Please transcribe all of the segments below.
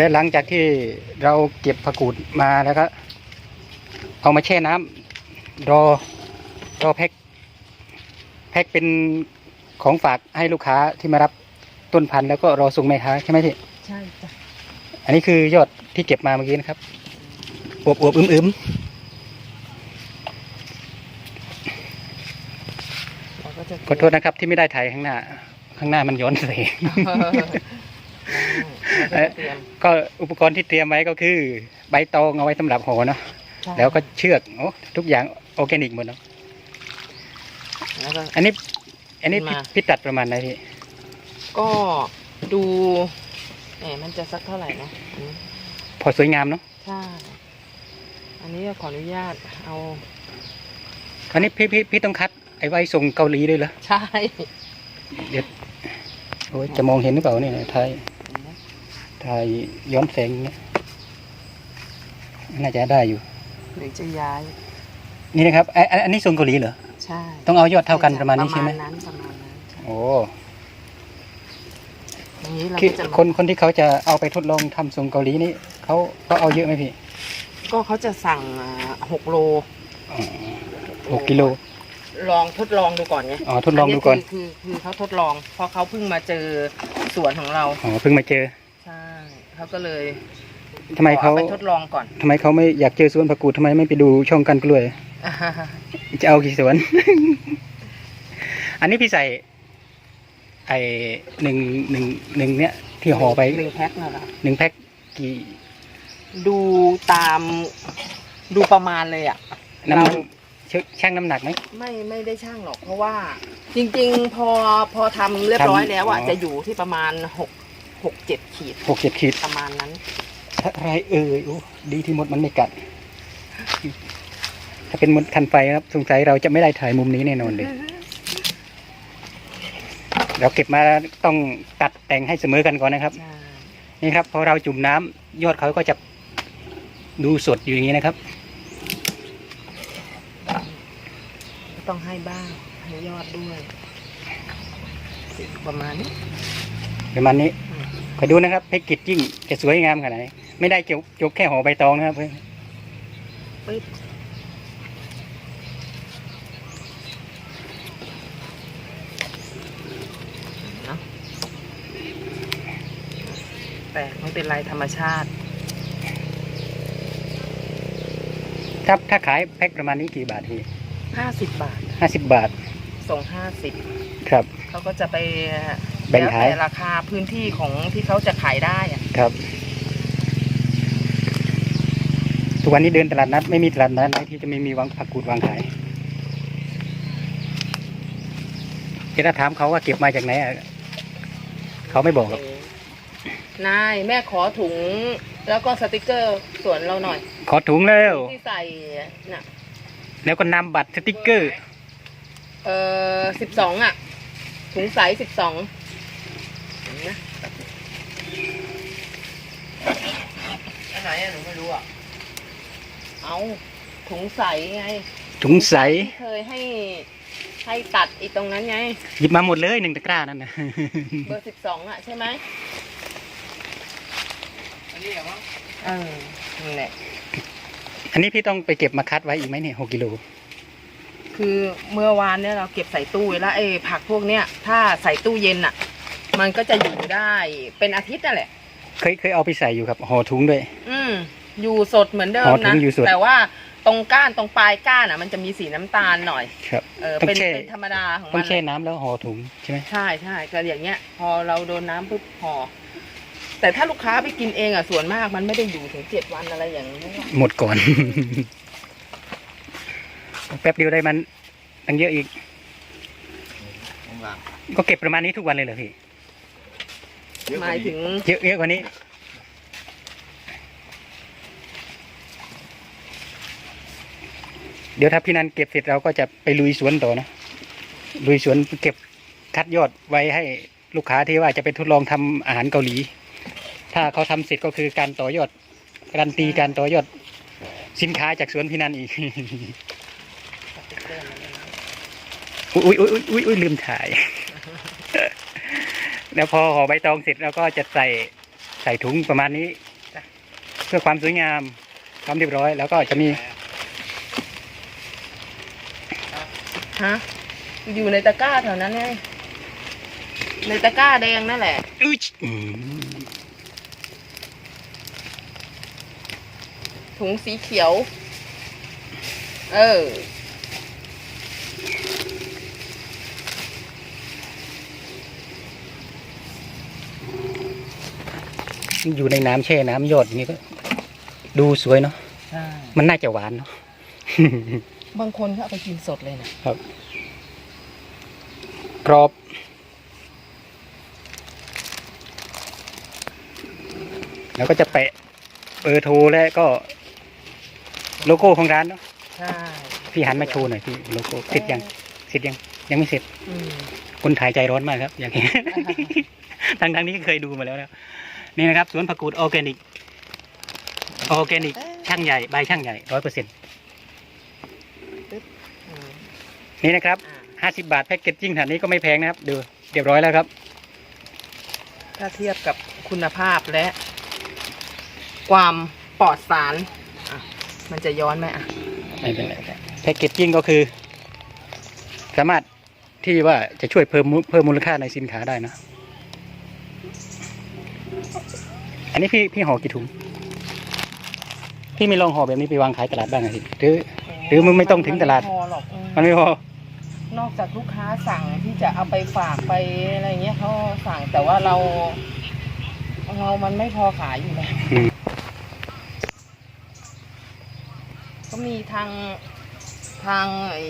และหลังจากที่เราเก็บผักกูดมาแล้วก็ เอามาแช่น้ำรอรอแพ็คแพ็คเป็นของฝากให้ลูกค้าที่มารับต้นพันธุ์แล้วก็รอส่งแม่ค้าใช่ไหมพี่ใช่จ้ะอันนี้คือยอดที่เก็บมาเมื่อกี้นะครับอวบอวบอึมอึมเราก็จะขอโทษนะครับที่ไม่ได้ถ่ายข้างหน้า ข้างหน้ามันย้อนแสง เออเราก็จะเตรียมก็อุปกรณ์ที่เตรียมไว้ก็คือ ใบตองเอาไว้สำหรับห่อเนาะใช่แล้วก็เชือกโอ้ทุกอย่างออร์แกนิกหมดเนาะแล้วก็ อันนี้ อันนี้พี่มา พี่ตัดประมาณไหนพี่ก็ดูแหมมันจะสักเท่าไหร่นะอันนี้พอสวยงามเนาะใช่อันนี้ขออนุญาตเอาอันนี้พี่พี่พี่ต้องคัดไอ้ไว้ส่งเกาหลีด้วยเหรอใช่เดี๋ยวโอ้ยจะมองเห็นหรือเปล่าเนี่ยถ่าย ถ่ายย้อนแสงอย่างเงี้ยน่าจะได้อยู่ หรือจะย้าย นี่นะครับไอ้ไอ้อันนี้ส่งเกาหลีเหรอ ใช่ต้องเอายอดเท่ากันประมาณนี้ใช่ไหมประมาณนั้นประมาณนั้นใช่โอ้อย่างนี้เราคือก็จะคนคนที่เขาจะเอาไปทดลองทำส่งเกาหลีนี่เขาเขาเอาเยอะไหมพี่ก็เขาจะสั่งอ่าหกโลอ๋อหกกิโลลองทดลองดูก่อนไงอ๋อทดลองดูก่อนนนี้คือคือคือเขาทดลองเพราะเขาเพิ่งมาเจอสวนของเรา อ๋อเพิ่งมาเจอใช่ เขาก็เลยทำไมเขา อไปทดลองก่อน ทำไมเขาไม่อยากเจอสวนผักกูดทำไมไม่ไปดูช่องกันกล้วย จะเอากี่สวน อันนี้พี่ใส่ ไอหนึ่งหนึ่งหนึ่งเนี้ยที่ห่อไปหนึ่งแพ็คน่ะเหรอหนึ่งแพ็คกี่ดูตามดูประมาณเลยอะ น้ำเราชช่างน้ำหนักไหม ไม่ไม่ได้ช่างหรอกเพราะว่า จริง ๆ พอพอทำเรียบร้อยทำแล้วอะอ๋อจะอยู่ที่ประมาณหก หกเจ็ดขีดหกเจ็ดขีดประมาณนั้นอะไรเอ่ยโอ้ดีที่มดมันไม่กัด ถ้าเป็นมดคันไฟครับสงสัยเราจะไม่ได้ถ่ายมุมนี้แน่นอนเลย เราเก็บมาแล้วต้องตัดแต่งให้เสมอกันก่อนนะครับใช่นี่ครับพอเราจุ่มน้ำยอดเขาก็จะดูสดอยู่อย่างนี้นะครับก็ต้องให้บ้างให้ยอดด้วย ประมาณนี้ประมาณนี้อืม คอยดูนะครับแพ็กเกจจิ้งจะสวยงามขนาดไหนไม่ได้จกจกแค่ห่อใบตองนะครับปึ๊บเนาะแต่ไม่เป็นไรธรรมชาติ ถ้าถ้าขายแพ็คประมาณนี้กี่บาททีห้าสิบบาทห้าสิบบาท ส่งห้าสิบครับ เขาก็จะไป แบ่งล้วขายแต่ราคาพื้นที่ของที่เขาจะขายได้อะครับ ทุกวันนี้เดินตลาดนัดไม่มีตลาดนัดไหนที่จะไม่มีวางผักกูดวางขายที่ถ้าถามเขาว่าเก็บมาจากไหนอะเขาไม่บอกหรอกนายแม่ขอถุงแล้วก็สติกเกอร์สวนเราหน่อย ขอถุงแล้ว ที่ใส่น่ะแล้วก็นำบัตรสติกเกอร์ เออสิบสองอะ ถุงใสสิบสองนะ อัน ไหนอะหนูไม่รู้อะ เอาถุงใสไง ถุงใสที่เคยให้ให้ตัดอีกตรงนั้นไง หยิบมาหมดเลยหนึ่งตะกร้านั่นนะเบอร์สิบสองอะใช่ไหมอันนี้เหรอมั้งเออนั่นแหละอันนี้พี่ต้องไปเก็บมาคัดไว้อีกไหมเนี่ยหกกิโล คือเมื่อวานเนี่ยเราเก็บใส่ตู้ไว้แล้วไอ้ผักพวกเนี้ยถ้าใส่ตู้เย็นอะมันก็จะอยู่ได้เป็นอาทิตย์นั่นแหละ เคยเคยเอาไปใส่อยู่ครับห่อถุงด้วย อืมอยู่สดเหมือนเดิอ๋มอถุนะ งอยู่สด แต่ว่าตรงก้านตรงปลายก้านอะ มันจะมีสีน้ำตาลหน่อย ครับ เออ ต้องเป็นแช่ เป็นธรรมดาของต้อมังนแช่น้ำแล้วห่อถุงใช่ไหมใช่ใช่แต่อย่างเงี้ย พอเราโดนน้ำปุ๊บห่อแต่ถ้าลูกค้าไปกินเองอะส่วนมากมันไม่ได้อยู่ถึงเจ็ดวันอะไรอย่างนี้หรอกหมดก่อน แป๊บเดียวได้มันตั้งเยอะอีก ข้างหลังก็เก็บประมาณนี้ทุกวันเลยเหรอพี่เยอะก หว่ามายนี้ถึงเยอะเยอะกว่านี้ เดี๋ยวถ้าพี่นันเก็บเสร็จเราก็จะไปลุยสวนต่อนะ ลุยสวนเก็บคัดยอดไว้ให้ลูกค้าที่ว่าจะไปทดลองทำอาหารเกาหลี ถ้าเขาทำเสร็จก็คือการต่อยอดการนตีการต่อยอดสินค้าจากสวนพี่นันอีก อุ้ยอุ้ยอุ้ยอุ้ยอุ้ยลืมถ่าย แล้วพอห่อใบตองเสร็จเราก็จะใส่ใส่ถุงประมาณนี้พื่อความสวยงามความเรียบร้อย แล้วก็จะมีฮะอยู่ในตะกร้าแถวนั้นไงในตะกร้าแดงนั่นแหละอุ๊ยอืมถุงสีเขียว เออ อยู่ในน้ำแช่น้ำหยดอย่างนี้ก็ ดูสวยเนาะใช่มันน่าจะหวานเนาะบางคนเขาเอาไปกินสดเลยนะกรอบแล้วก็จะแปะเบอร์โทรและก็ โลโก้ของร้านเนาะใช่พี่หันมาโชว์หน่อยพี่โลโก้เสร็จยังเสร็จยังยังไม่เสร็จอืมคนถ่ายใจร้อนมากครับ อย่างนี้ทางทางนี้ก็เคยดูมาแล้วนะ นี่นะครับสวนผักกูดออร์แกนิกออร์แกนิกช่างใหญ่ใบช่างใหญ่ร้อยเปอร์เซ็นต์อืมนี่นะครับอ่าห้าสิบาทแพ็กเกจจิ้งฐานนี้ก็ไม่แพงนะครับ ดูเรียบร้อยแล้วครับ ถ้าเทียบกับคุณภาพและ ความปลอดสารอะมันจะย้อนไหมอะไม่เป็นไรแพ็กเกจจิ้งก็คือ สามารถที่ว่าจะช่วยเพิ่มมูเพิ่มมูลค่าในสินค้าได้นะ นนี้พี่พี่ห่อกี่ถุง พี่ไม่ลองห่อแบบนี้ไปวางขายตลาดบ้างอะสิหรือหรือมึงไม่ต้องถึงตลาดมันไม่พอหรอกอืมมันไม่พอ นอกจากลูกค้าสั่งที่จะเอาไปฝากไปอะไรเงี้ยเขาสั่งแต่ว่าเรา เรามันไม่พอขายอยู่แล้วอืม ก็มีทางทางไอ้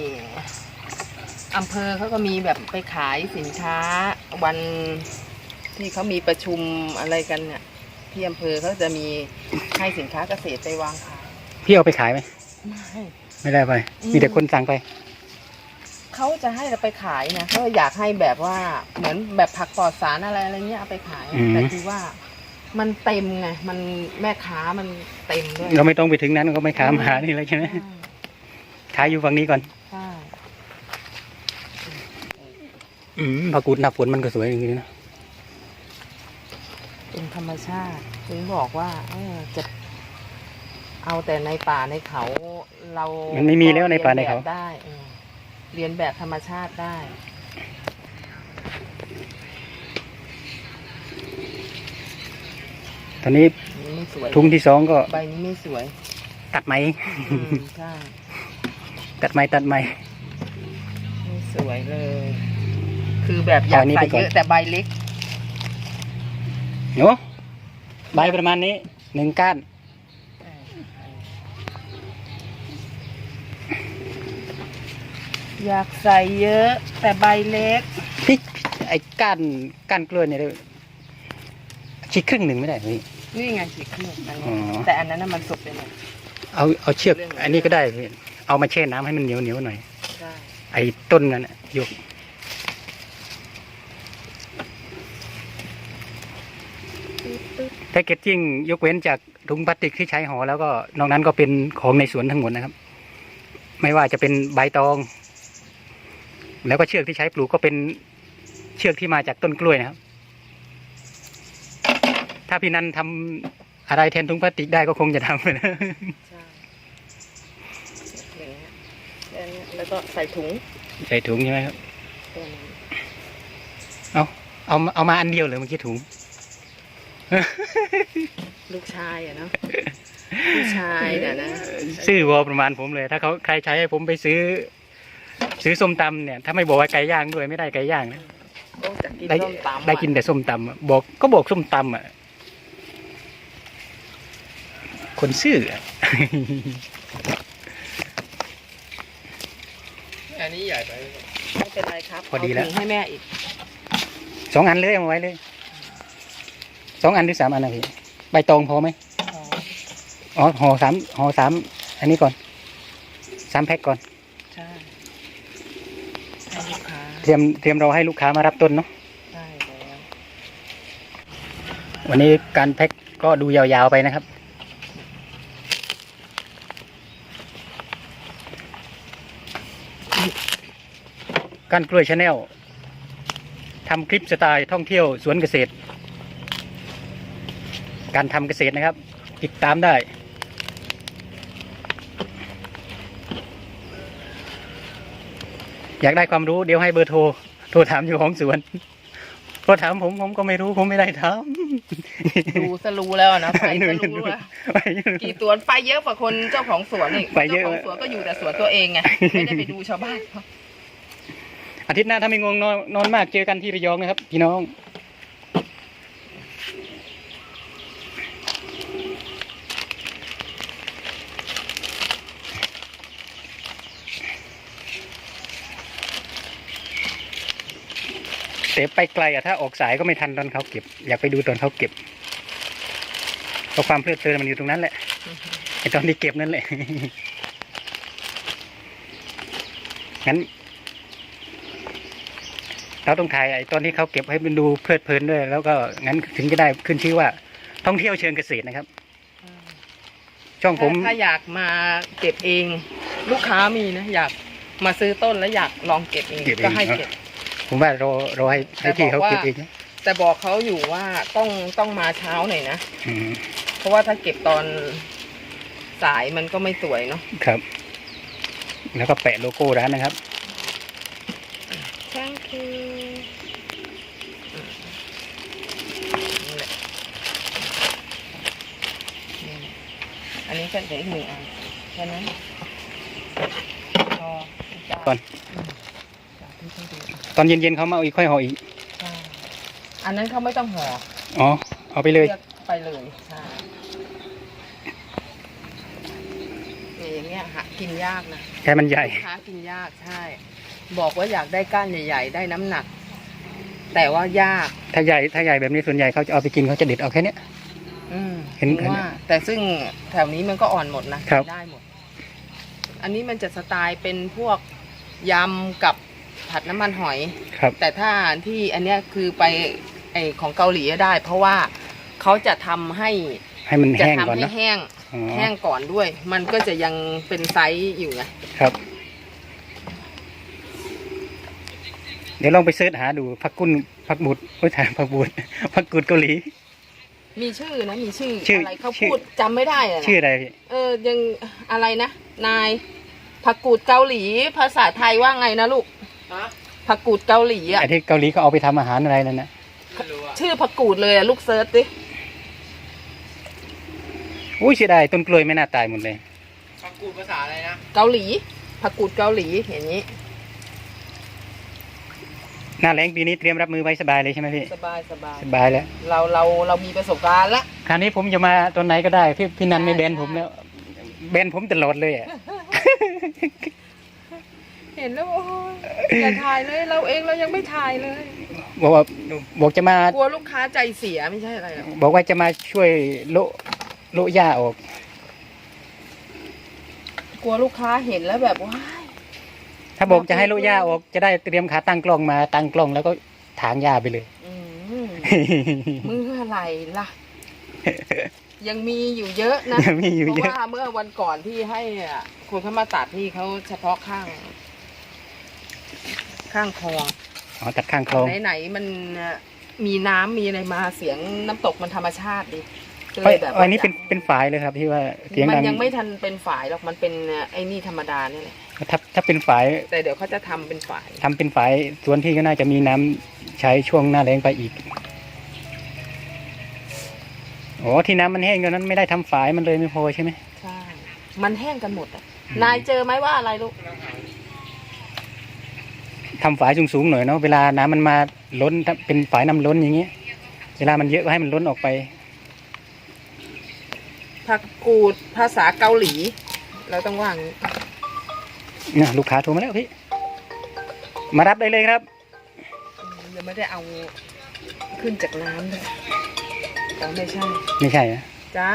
อำเภอเขาก็มีแบบไปขายสินค้าวันที่เขามีประชุมอะไรกันเนี่ย ที่อำเภอเขาจะมีให้สินค้าเกษตรไปวางขายพี่เอาไปขายไหมไม่ ไม่ได้ไป อืม มีแต่คนสั่งไป เขาจะให้เราไปขายนะเขาอยากให้แบบว่าเหมือนแบบผักปลอดสารอะไรอะไรเงี้ยเอาไปขาย อืม แต่คือว่า มันเต็มไงมันแม่ค้ามันเต็มด้วยเราไม่ต้องไปถึงนั้นก็ไม่ขามหานี่เลยใช่ไหมขายอยู่ฝั่งนี้ก่อน ใช่ อืมผักกูดหน้าฝนมันก็สวยอย่างนี้นะ เป็นธรรมชาติถึงบอกว่าเออจะเอาแต่ในป่าในเขาเรามัมันไม่มีแล้วในป่าในเขา ได้เออเรียนแบบธรรมชาติได้ ตอนนี้นี่ไม่สวยทุงที่สองก็ใบนี้ไม่สวยตัดไหม อืมใช่ตัดไหมตัดไหม ไม่สวยเลย คือแบบอยากเอาอันนี้ใส่ไปก่อน เยอะแต่ใบเล็ก เนาะใบประมาณนี้หนึ่งก้านอยากใส่เยอะ แต่ใบเล็กพี่ไอ้ก้านก้านกล้วยเนี่ยเดี๋ยวฉีกครึ่งหนึ่งไม่ได้พี่ นี่ไงสีเครื่องอันอ๋นี้อแต่อันนั้นน่ะมันสุกไปหน่อยเอาเอาเชือกเรื่องอันนี้ก็ได้พี่เอามาแช่น้ำให้มันเหนียวเหนียวหน่อยใช่ไอ้ต้นนั้นน่ะยก แพคเกจจิ้งยกเว้นจากถุงพลาสติกที่ใช้ห่อแล้วก็นอกนั้นก็เป็นของในสวนทั้งหมดนะครับ ไม่ว่าจะเป็นใบตอง แล้วก็เชือกที่ใช้ปลูกก็เป็นเชือกที่มาจากต้นกล้วยนะครับ ถ้าพี่นันทำอะไรแทนถุงพลาสติกได้ก็คงจะทำนะใช่อย่างเงี้ยแล้วเนี่ยแล้วก็ใส่ถุง ใส่ถุงใช่ไหมครับตัวนี้เอาเอามาเอามาอันเดียวเลยเมื่อกี้ถุง ลูกชายอะเนาะลูกชายเนี่ยนะซื้อวอประมาณผมเลย ถ้าเขาใครใช้ให้ผมไปซื้อ ซื้อส้มตำเนี่ย ถ้าไม่บอกว่าไก่ย่างด้วยไม่ได้ไก่ย่างนะต้องจะกินได้ส้มตำอะได้กินแต่ส้มตำอะบอกก็บอกส้มตำอะ คนซื้ออะอันนี้ใหญ่ไป ไม่เป็นไรครับพอดีแล้ว เาถุงให้แม่อีก สองอันเลยเอามาไว้เลย สองอันหรือสามอันนะพี่ใบตองพอไหมอ๋ออ๋อห่อสามห่อสามอันนี้ก่อนสามแพ็คก่อนใช่ให้ลูกค้าเตรียมเตรียมเราให้ลูกค้ามารับต้นเนาะได้แล้ววันนี้การแพ็คก็ดูยาวๆไปนะครับ การกล้วยชาแนลทำคลิปสไตล์ท่องเที่ยวสวนเกษตร การทำเกษตรนะครับ ติดตามได้อยากได้ความรู้เดี๋ยวให้เบอร์โทร โทรถามอยู่ของสวนโทรถามผมผมก็ไม่รู้ผมไม่ได้ถามดูสรู้แล้วนะไปหนูสรู้แล้ว ไปอยู่ กี่สวนไปเยอะกว่าคนเจ้าของสวนอีกไปเยอะเจ้าของสวนก็อยู่แต่สวนตัวเองไงไม่ได้ไปดูชาวบ้านเขาอาทิตย์หน้าถ้าไม่งวงนอนนอนมากเจอกันที่ระยองนะครับ พี่น้อง แต่ไปไกลอะถ้าออกสายก็ไม่ทันตอนเขาเก็บ อยากไปดูตอนเขาเก็บเพราะความเพลิดเพลินมันอยู่ตรงนั้นแหละไอตอนที่เก็บนั่นแหละงั้น เราต้องถ่ายไอ้ตอนที่เขาเก็บให้มันดูเพลิดเพลินด้วย แล้วก็งั้นถึงจะได้ขึ้นชื่อว่า ท่องเที่ยวเชิงเกษตรนะครับ ช่องผมถ้าถ้าอยากมาเก็บเอง ลูกค้ามีนะ อยากมาซื้อต้นแล้วอยากลองเก็บเองเก็บเองก็ให้เก็บ ผมว่ารอรอให้ให้พี่เขาเก็บเองนะแต่บอกเขาอยู่ว่าต้องต้องมาเช้าหน่อยนะ อืมเพราะว่าถ้าเก็บตอนสายมันก็ไม่สวยเนาะครับ แล้วก็แปะโลโก้ร้านนะครับ thank you นี่แหละนี่อันนี้ก็เดี๋ยวอีกหนึ่งอันแค่นั้นพอจ้าก่อนจ้าพี่ต้องดูต อนเย็นๆเขามาเอาอีกค่อยห่ออีก ใช่อันนั้นเขาไม่ต้องห่ออ๋อ เอาไปเลยรีกไปเลยใช่เนี่ยอย่างเงี้ยหากินยากนะแค่มันใหญ่ลูกค้ากินยากใช่ บอกว่าอยากได้ก้านใหญ่ๆ ได้น้ำหนัก แต่ว่ายาก ถ้าใหญ่ ถ้าใหญ่แบบนี้ส่วนใหญ่เขาจะเอาไปกินเขาจะเด็ดเอาแค่เนี้ย อืมเห็นถึงว่า แต่ซึ่งแถวนี้มันก็อ่อนหมดนะครับได้หมด อันนี้มันจะสไตล์เป็นพวกยำกับ ผัดน้ำมันหอย ครับแต่ถ้าที่อันเนี้ยคือไปไอของเกาหลีได้ เพราะว่าเขาจะทำให้ให้มันจะแห้งทำก่อนให้นะแห้งอ๋อแห้งก่อนด้วย มันก็จะยังเป็นไซส์อยู่ไงครับ เดี๋ยวลองไปเสิร์ชหาดูผักกุนผักบุดโอ้ยถามผักบุดผักกุดเกาหลี มีชื่อนะมีชื่อชื่ออะไรเขาชื่อ พูดจำไม่ได้อะนะ ชื่ออะไรพี่เออยังอะไรนะ นายผักกูดเกาหลีภาษาไทยว่าไงนะลูกฮะ ผักกูดเกาหลีอะ ไอ้ที่เกาหลีเขาเอาไปทำอาหารอะไรนั่นนะไม่รู้อะชื่อผักกูดเลยอะลูกเซิร์ชดิอุ้ยเสียดายต้นกล้วยไม่น่าตายหมดเลยฟังกูภาษาอะไรนะเกาหลี ผักกูดเกาหลีอย่างนี้ หน้าแรงปีนี้เตรียมรับมือไว้สบายเลยใช่ไหมพี่ สบายสบายสบายแล้ว เราเราเรามีประสบการณ์ละ คราวนี้ผมจะมาตอนไหนก็ได้ พี่พี่นันไม่แบนผมแล้วแบนผมตลอดเลยอะ เห็นแล้วโอ้ยอย่าถ่ายเลยเราเองเรายังไม่ถ่ายเลย บอกว่าบอกจะมากลัวลูกค้าใจเสียไม่ใช่อะไรหรอกบอกว่าจะมาช่วยโละโละหญ้าออก กลัวลูกค้าเห็นแล้วแบบว้ายถ้าบอกจะให้โละหญ้าออก จะได้เตรียมขาตั้งกล้องมาตั้งกล้องแล้วก็ถางหญ้าไปเลยอืมมืออะไรล่ะ ยังมีอยู่เยอะนะยังมีอยู่เพราะเยอะว่าเมื่อวันก่อนที่ให้อะคนเขามาตัดนี่เขาเฉพาะข้าง ข้างคลองอ๋อตัดข้างคลองไหนๆมันอะมีน้ำมีอะไรมาเสียงน้ำตกมันธรรมชาติดิก็เลเอ้ยยแบบอันนี้เป็นเป็นฝายเลยครับที่ว่าเสียงมันดังยังไม่ทันเป็นฝายหรอกมันเป็นอะไอ้นี่ธรรมดาเนี่ยแหละถ้าถ้าเป็นฝายแต่เดี๋ยวเขาจะทำเป็นฝายทำเป็นฝายสวนพี่ก็น่าจะมีน้ำใช้ช่วงหน้าแรงไปอีกโอ้ที่น้ำมันแห้งตอนนั้นไม่ได้ทำฝายมันเลยไม่พอใช่ไหมใช่มันแห้งกันหมดอะนายเจอไหมว่าอะไรลูก ทำฝายสูงๆหน่อยเนาะเวลาน้ำมันมาล้นถ้าเป็นฝายน้ำล้นอย่างเงี้ย เวลามันเยอะก็ให้มันล้นออกไป ผักกูดภาษาเกาหลี เราต้องว่างนี้เนี่ยลูกค้าโทรมาแล้วพี่ มารับได้เลยครับยังไม่ได้เอาขึ้นจากน้ำเลยแต่ไม่ใช่ ไม่ใช่นะจ้า